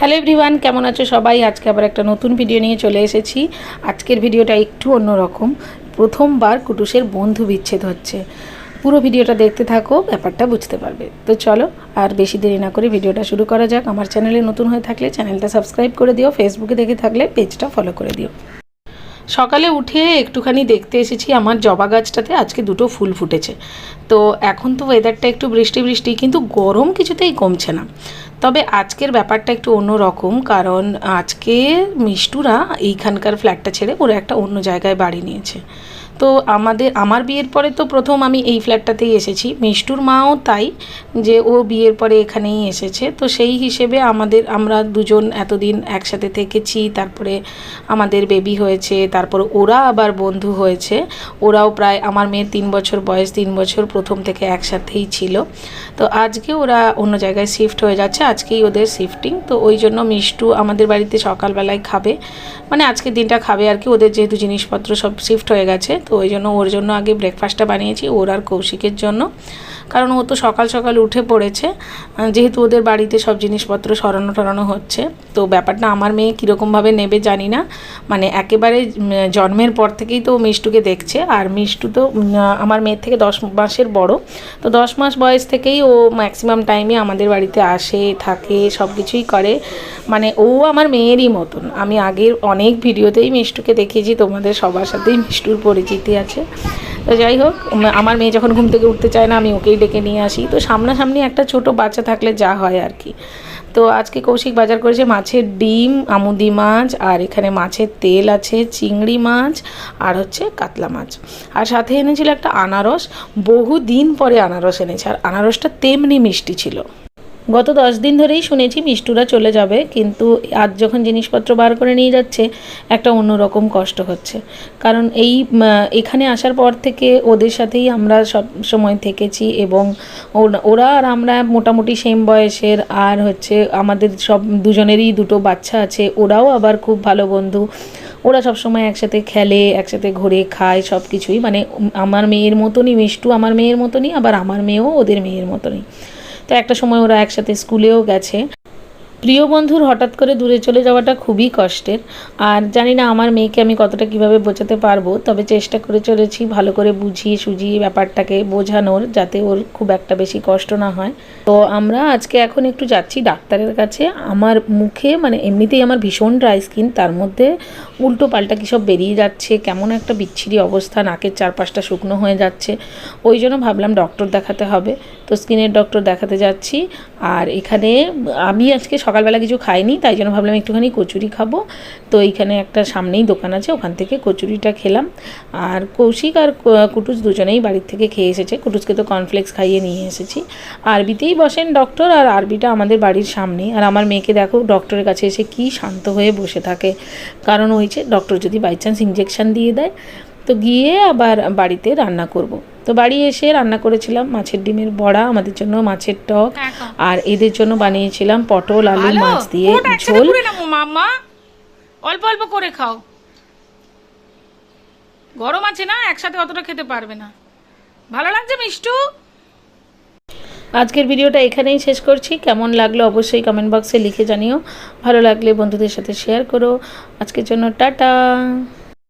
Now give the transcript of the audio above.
Hello everyone, কেমন আছো সবাই? আজকে আবার একটা নতুন ভিডিও নিয়ে চলে এসেছি। আজকের ভিডিওটা একটু অন্যরকম। প্রথমবার কুটুসের বন্ধু বিচ্ছেদ হচ্ছে। পুরো ভিডিওটা দেখতে থাকো, ব্যাপারটা বুঝতে পারবে। তো চলো, আর বেশি দেরি না করে ভিডিওটা শুরু করা যাক। আমার চ্যানেলে নতুন হয়ে থাকলে চ্যানেলটা সাবস্ক্রাইব করে দিও ফেসবুকে দেখে থাকলে পেজটা ফলো করে দিও। সকালে উঠে একটুখানি দেখতে এসেছি আমার জবা গাছটাতে। আজকে দুটো ফুল ফুটেছে। তো এখন তো ওয়েদারটা একটু বৃষ্টি বৃষ্টি, কিন্তু গরম কিছুতেই কমছে না। তবে আজকের ব্যাপারটা একটু অন্য রকম কারণ আজকে মিষ্টুরা এইখানকার ফ্ল্যাটটা ছেড়ে ওরা একটা অন্য জায়গায় বাড়ি নিয়েছে। তো আমাদের, আমার বিয়ের পরে তো প্রথম আমি এই ফ্ল্যাটটাতেই এসেছি। মিষ্টুর মাও তাই, যে ও বিয়ের পরে এখানেই এসেছে। তো সেই হিসেবে আমাদের, আমরা দুজন এতদিন একসাথে থেকেছি, তারপরে আমাদের বেবি হয়েছে, তারপর ওরা আবার বন্ধু হয়েছে। ওরাও প্রায়, আমার মেয়ের তিন বছর বয়স, তিন বছর প্রথম থেকে একসাথেই ছিল। তো আজকে ওরা অন্য জায়গায় শিফট হয়ে যাচ্ছে। আজকেই ওদের শিফটিং তো ওই জন্য মিষ্টু আমাদের বাড়িতে সকালবেলায় খাবে। মানে আজকের দিনটা খাবে আর কি, ওদের যেহেতু জিনিসপত্র সব শিফট হয়ে গেছে, তো ওই জন্য ওর জন্য আগে ব্রেকফাস্টটা বানিয়েছি, ওর আর কৌশিকের জন্য। কারণ ও তো সকাল সকাল উঠে পড়েছে। যেহেতু ওদের বাড়িতে সব জিনিসপত্র সরানো টরানো হচ্ছে, তো ব্যাপারটা আমার মেয়ে কীরকমভাবে নেবে জানি না। মানে একেবারে জন্মের পর থেকেই তো মিষ্টুকে দেখছে, আর মিষ্টু তো আমার মেয়ের থেকে দশ মাসের বড়। তো দশ মাস বয়স থেকেই ও ম্যাক্সিমাম টাইমে আমাদের বাড়িতে আসে, থাকে সব কিছুই করে। মানে ও আমার মেয়েরই মতন। আমি আগের অনেক ভিডিওতেই মিষ্টুকে দেখিয়েছি, তোমাদের সবার সাথেই মিষ্টুর পরিচিতি আছে। তো যাই হোক আমার মেয়ে যখন ঘুম থেকে উঠতে চায় না, আমি ওকেই ডেকে নিয়ে আসি। তো সামনাসামনি একটা ছোট বাচ্চা থাকলে যা হয় আর কি। তো আজকে কৌশিক বাজার করেছে মাছের ডিম, আমুদি মাছ, আর এখানে মাছের তেল আছে, চিংড়ি মাছ, আর হচ্ছে কাতলা মাছ। আর সাথে এনেছিল একটা আনারস বহু দিন পরে আনারস এনেছে। আর আনারসটা তেমনি মিষ্টি ছিল। গত দশ দিন ধরেই শুনেছি মিষ্টুরা চলে যাবে, কিন্তু আজ যখন জিনিসপত্র বার করে নিয়ে যাচ্ছে, একটা অন্যরকম কষ্ট হচ্ছে। কারণ এই এখানে আসার পর থেকে ওদের সাথেই আমরা সব সময় থেকেছি এবং ওরা- আর আমরা মোটামুটি সেম বয়সের, আর হচ্ছে আমাদের সব দুজনেরই দুটো বাচ্চা আছে, ওরাও আবার খুব ভালো বন্ধু। ওরা সব সময় একসাথে খেলে, একসাথে ঘুরে খায় সব কিছুই। মানে আমার মেয়ের মতনই, মিষ্টু আমার মেয়ের মতনই, আবার আমার মেয়েও ওদের মেয়ের মতনই। তো একটা সময় ওরা একসাথে স্কুলেও গেছে। প্রিয় বন্ধুর হঠাৎ করে দূরে চলে যাওয়াটা খুবই কষ্টের। আর জানি না আমার মেয়েকে আমি কতটা কীভাবে বোঝাতে পারব, তবে চেষ্টা করে চলেছি ভালো করে বুঝিয়ে সুঝিয়ে ব্যাপারটাকে বোঝানোর যাতে ওর খুব একটা বেশি কষ্ট না হয়। তো আমরা আজকে এখন একটু যাচ্ছি ডাক্তারের কাছে। আমার মুখে মানে এমনিতেই আমার ভীষণ ড্রাই স্কিন, তার মধ্যে উল্টো পাল্টা কী সব বেরিয়ে যাচ্ছে, কেমন একটা বিচ্ছিরি অবস্থা, নাকের চারপাশটা শুকনো হয়ে যাচ্ছে, ওই জন্য ভাবলাম ডক্টর দেখাতে হবে। তো স্কিনের ডক্টর দেখাতে যাচ্ছি। আর এখানে আমি আজকে সকালবেলা কিছু খাইনি, তাই জন্য ভাবলাম একটুখানি কচুরি খাব। তো এইখানে একটা সামনেই দোকান আছে, ওখান থেকে কচুরিটা খেলাম। আর কৌশিক আর কুটুস দুজনেই বাড়ির থেকে খেয়ে এসেছে। কুটুসকে তো কর্নফ্লেক্স খাইয়ে নিয়ে এসেছি। আরবিতেই বসেন ডক্টর আর আরবিটা আমাদের বাড়ির সামনে। আর আমার মেয়েকে দেখো ডক্টরের কাছে এসে কি শান্ত হয়ে বসে থাকে। কারণ হয়েছে ডক্টর যদি বাই চান্স ইঞ্জেকশন দিয়ে দেয়, তো গিয়ে আবার বাড়িতে রান্না করব। তো বাড়ি এসে রান্না করেছিলাম মাছের ডিমের বড়া আমাদের জন্য মাছের টক আর এদের জন্য বানিয়েছিলাম পটল আলু মাছ দিয়ে ঝোল। মাম্মা। অল্প অল্প করে খাও। গরম আছে না একসাথে অতটা খেতে পারবে না। ভালো লাগছে মিষ্টু? আজকের ভিডিওটা এখানেই শেষ করছি। কেমন লাগল অবশ্যই কমেন্ট বক্সে লিখে জানিও। ভালো লাগলে বন্ধুদের সাথে শেয়ার করো। আজকের জন্য টাটা।